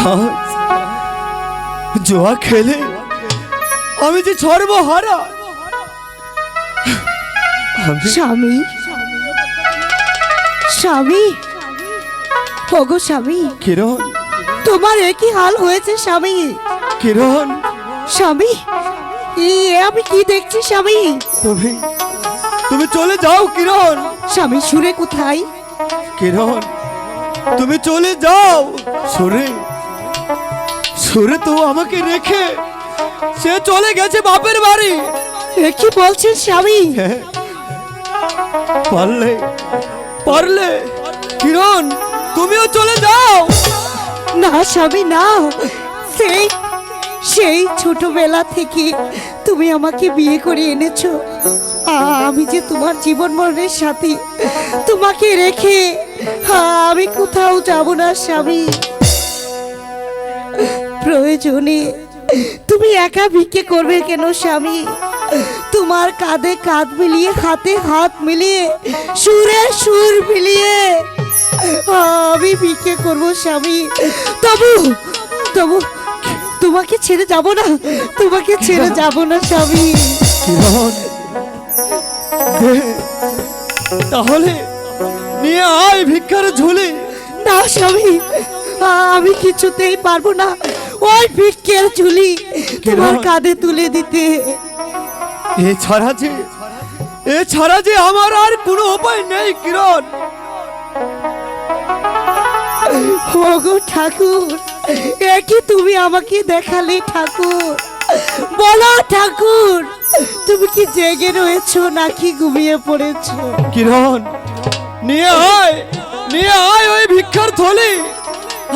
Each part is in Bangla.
আজ জুয়া খেলে আমি যে সর্বহারা স্বামী। স্বামী। ওগো স্বামী। কিরণ। তোমার একই হাল হয়েছে স্বামী? কিরণ। স্বামী এ আমি কি দেখছি স্বামী? তুমি তুমি চলে যাও কিরণ। স্বামী সুরে কোথায়? কিরণ তুমি চলে যাও সুরে। সুরে তো আমাকে রেখে সে চলে গেছে বাপের বাড়ি। এ কি বলছেন স্বামী? হ্যাঁ। পারলে পারলে কিরণ তুমিও চলে যাও। না স্বামী না। সেই সেই ছোটবেলা থেকে তুমি আমাকে বিয়ে করে এনেছ। আমি যে তোমার জীবন মরণের সাথে তোমাকে রেখে আমি কোথাও যাব না স্বামী। প্রয়োজনে। তুমি একা ভিক্ষে করবে কেন স্বামী? তোমার কাঁধে কাঁধ মিলিয়ে হাতে হাত মিলিয়ে সুরে সুর মিলিয়ে আমি ভিক্ষে করব স্বামী। তবু তবু তোমাকে ছেড়ে যাব না তোমাকে ছেড়ে যাব না স্বামী। তাহলে নিয়ে আয় ভিক্ষার ঝুলি। না স্বামী আমি কিছুতেই পারব না। ওই ভিক্ষের ঝুলি তোমার কাঁধে তুলে দিতে। এছাড়া যে এছাড়া যে আমার আর কোনো উপায় নেই কিরণ। ওগো ঠাকুর একই তুমি আমাকে দেখালে ঠাকুর? বলো ঠাকুর তুমি কি জেগে রয়েছো নাকি ঘুমিয়ে পড়েছো? কিরণ নিয়ে আয় নিয়ে আয় ওই ভিক্ষার থলি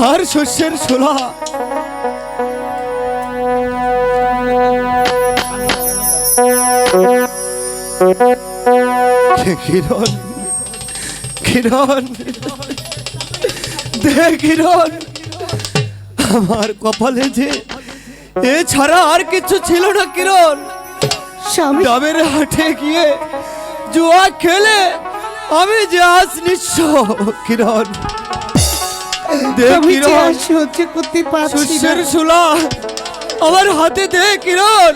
আর শস্যের ছোলা। কিরণ? কিরণ? দে কিরণ আমার কপালে যে এছাড়া আর কিছু ছিল না কিরণ। হাটে গিয়ে জুয়া খেলে আমি যে আজ নিঃস্ব কিরণ। কিরণ সহ্য করতে পারছি আমার হাতে দে কিরণ।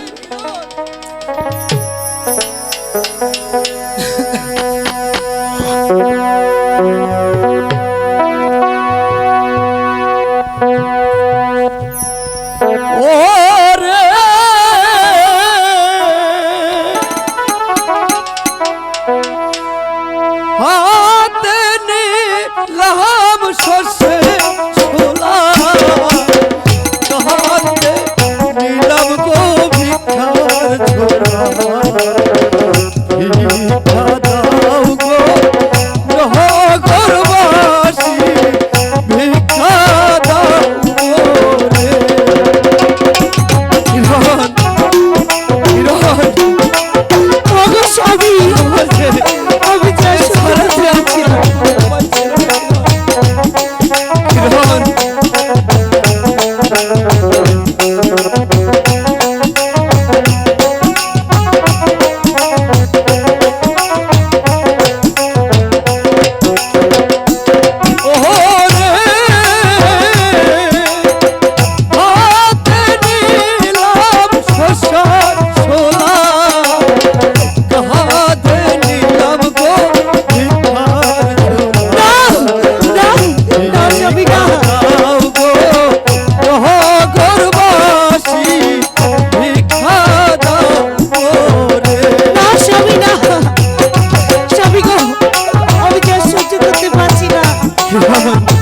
你看看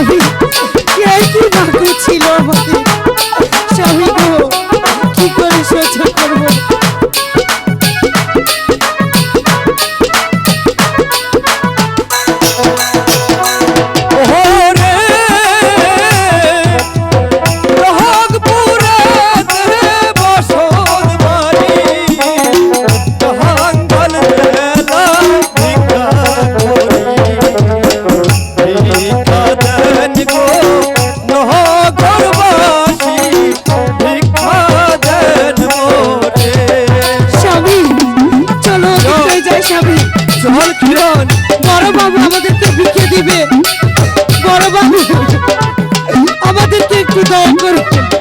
Vem, vem, vem. বড় বাবু আমাদেরকে ভিক্ষে দিবে। বড় বাবু আমাদেরকে একটু দয়া করবেন